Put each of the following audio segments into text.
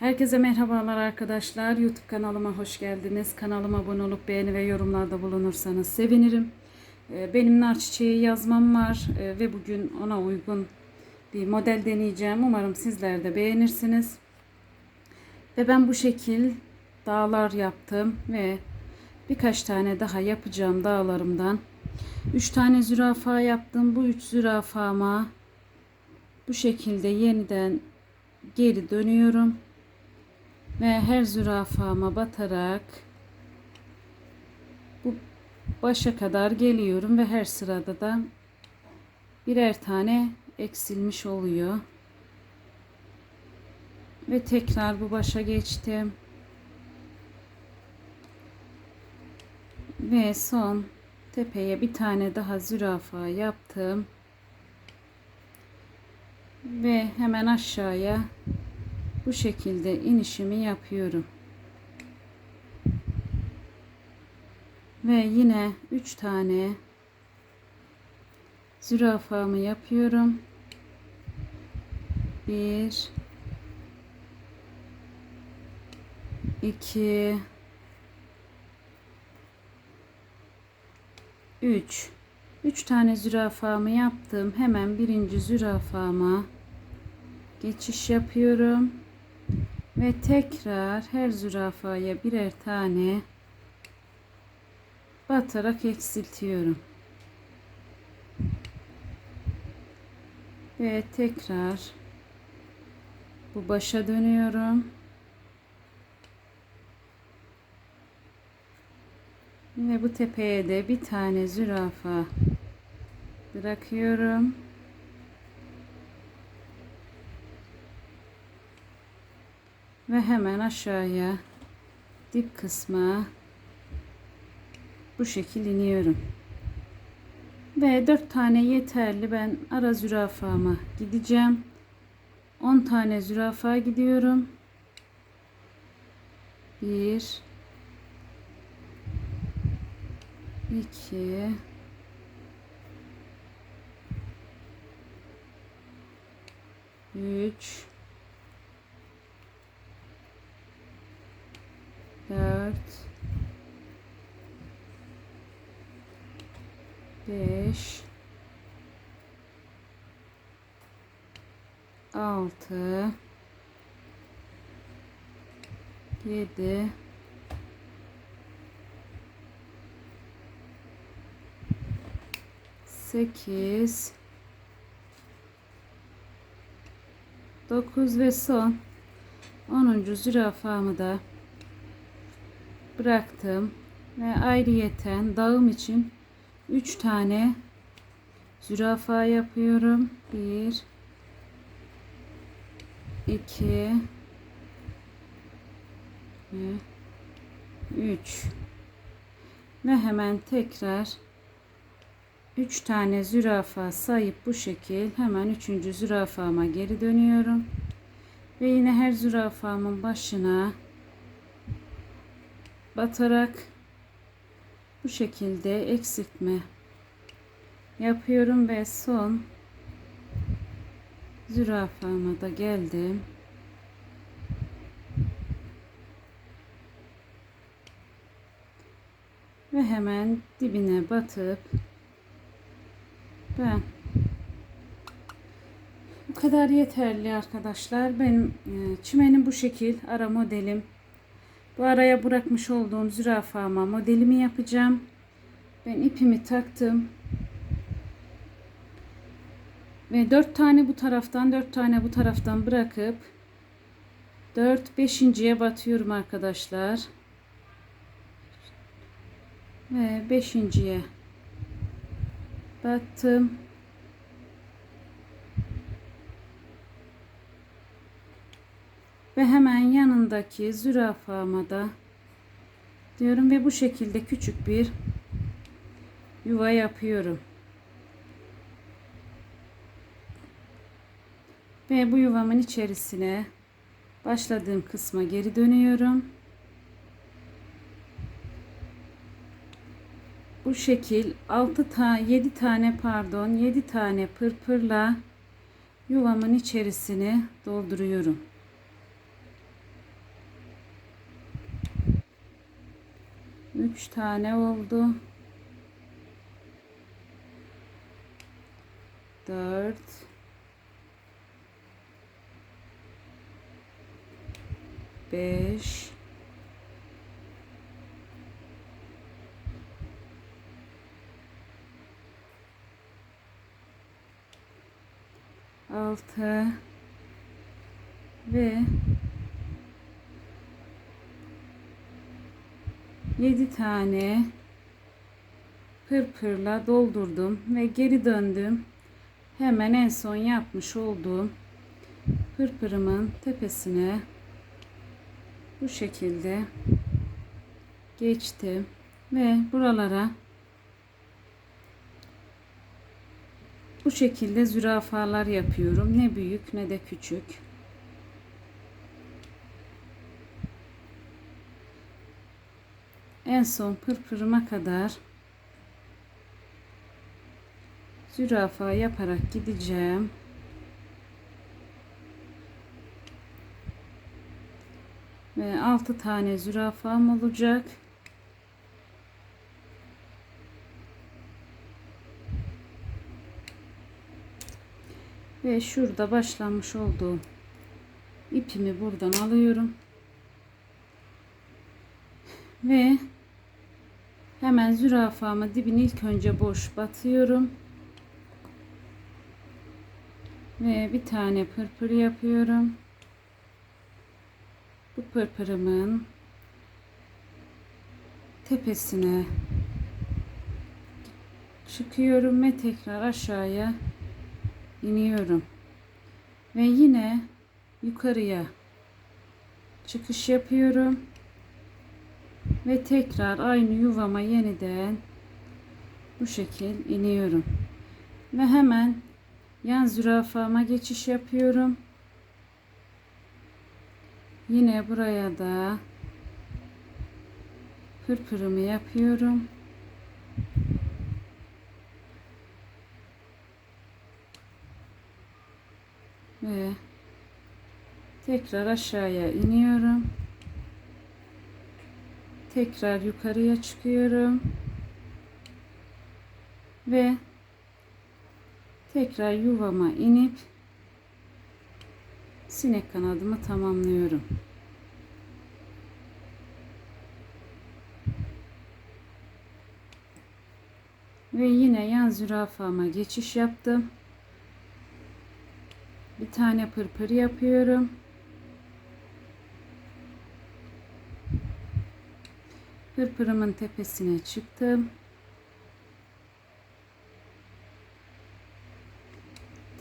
Herkese merhabalar arkadaşlar. YouTube kanalıma hoş geldiniz. Kanalıma abone olup beğeni ve yorumlarda bulunursanız sevinirim. Ee, Benim nar çiçeği yazmam var ee, ve bugün ona uygun bir model deneyeceğim. Umarım sizler de beğenirsiniz. Ve ben bu şekil dağlar yaptım ve birkaç tane daha yapacağım dağlarımdan. 3 tane zürafa yaptım. Bu 3 zürafama bu şekilde yeniden geri dönüyorum ve her zürafama batarak bu başa kadar geliyorum ve her sırada da birer tane eksilmiş oluyor. Ve tekrar bu başa geçtim. Ve son tepeye bir tane daha zürafa yaptım. Ve hemen aşağıya bu şekilde inişimi yapıyorum. Ve yine 3 tane zürafamı yapıyorum. 1 2 3 3 tane zürafamı yaptım. Hemen birinci zürafama geçiş yapıyorum. Ve tekrar her zürafaya birer tane batarak eksiltiyorum. Ve tekrar bu başa dönüyorum. Ve bu tepeye de bir tane zürafa bırakıyorum. Ve hemen aşağıya dip kısma bu şekil iniyorum. Ve 4 tane yeterli. Ben ara zürafama gideceğim. 10 tane zürafa gidiyorum. 1 2 3 dört, beş, altı, yedi, sekiz, dokuz ve son. Onuncu zürafamı da bıraktım ve ayrıyeten dağım için 3 tane zürafa yapıyorum. 1 2 ve 3 ve hemen tekrar 3 tane zürafa sayıp bu şekil hemen 3. zürafama geri dönüyorum. Ve yine her zürafamın başına batarak bu şekilde eksiltme yapıyorum ve son zürafama da geldim. Ve hemen dibine batıp ben bu kadar yeterli arkadaşlar. Benim e, çimenim bu şekil ara modelim. Bu araya bırakmış olduğum zürafama modelimi yapacağım. Ben ipimi taktım. Ve 4 tane bu taraftan 4 tane bu taraftan bırakıp 4 5.ye batıyorum arkadaşlar. Ve 5.ye battım. Ve hemen yanındaki zürafama da diyorum ve bu şekilde küçük bir yuva yapıyorum. Ve bu yuvamın içerisine başladığım kısma geri dönüyorum. Bu şekil 6 tane 7 tane pardon 7 tane pırpırla yuvamın içerisine dolduruyorum. 3 tane oldu. 4 5 6 ve 7 tane pırpırla doldurdum ve geri döndüm. Hemen en son yapmış olduğum pırpırımın tepesine bu şekilde geçtim ve buralara bu şekilde zürafalar yapıyorum. Ne büyük ne de küçük. En son pırpırıma kadar zürafa yaparak gideceğim. Ve 6 tane zürafam olacak. Ve şurada başlanmış olduğum ipimi buradan alıyorum. Ve hemen zürafamı dibini ilk önce boş batıyorum. Ve bir tane pırpır yapıyorum. Bu pırpırımın tepesine çıkıyorum ve tekrar aşağıya iniyorum. Ve yine yukarıya çıkış yapıyorum. Ve tekrar aynı yuvama yeniden bu şekil iniyorum. Ve hemen yan zürafama geçiş yapıyorum. Yine buraya da pırpırımı yapıyorum. Ve tekrar aşağıya iniyorum. Tekrar yukarıya çıkıyorum. Ve tekrar yuvama inip sinek kanadımı tamamlıyorum. Ve yine yan zürafama geçiş yaptım. Bir tane pırpır yapıyorum. Pırpırımın tepesine çıktım.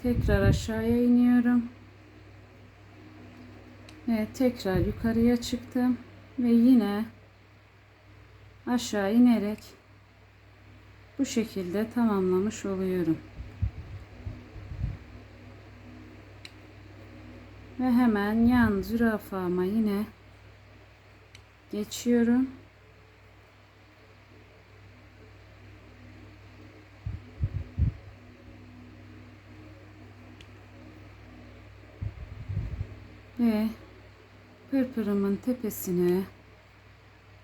Tekrar aşağıya iniyorum. Ve tekrar yukarıya çıktım. Ve yine aşağı inerek bu şekilde tamamlamış oluyorum. Ve hemen yan zürafama yine geçiyorum. Ve pırpırımın tepesine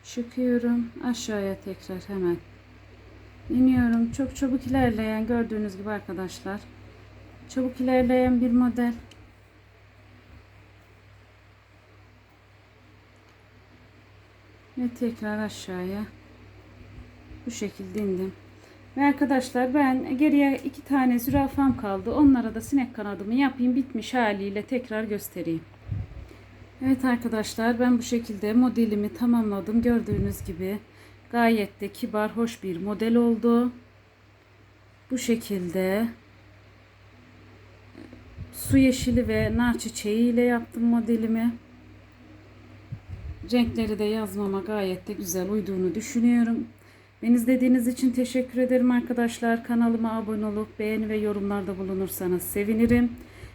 çıkıyorum. Aşağıya tekrar hemen iniyorum. Çok çabuk ilerleyen gördüğünüz gibi arkadaşlar. Çabuk ilerleyen bir model. Ve tekrar aşağıya bu şekilde indim. Ve arkadaşlar ben geriye iki tane zürafam kaldı. Onlara da sinek kanadımı yapayım. Bitmiş haliyle tekrar göstereyim. Evet arkadaşlar ben bu şekilde modelimi tamamladım. Gördüğünüz gibi gayet de kibar, hoş bir model oldu. Bu şekilde su yeşili ve nar çiçeği ile yaptım modelimi. Renkleri de yazmama gayet de güzel uyduğunu düşünüyorum. Beni izlediğiniz için teşekkür ederim arkadaşlar. Kanalıma abone olup beğeni ve yorumlarda bulunursanız sevinirim.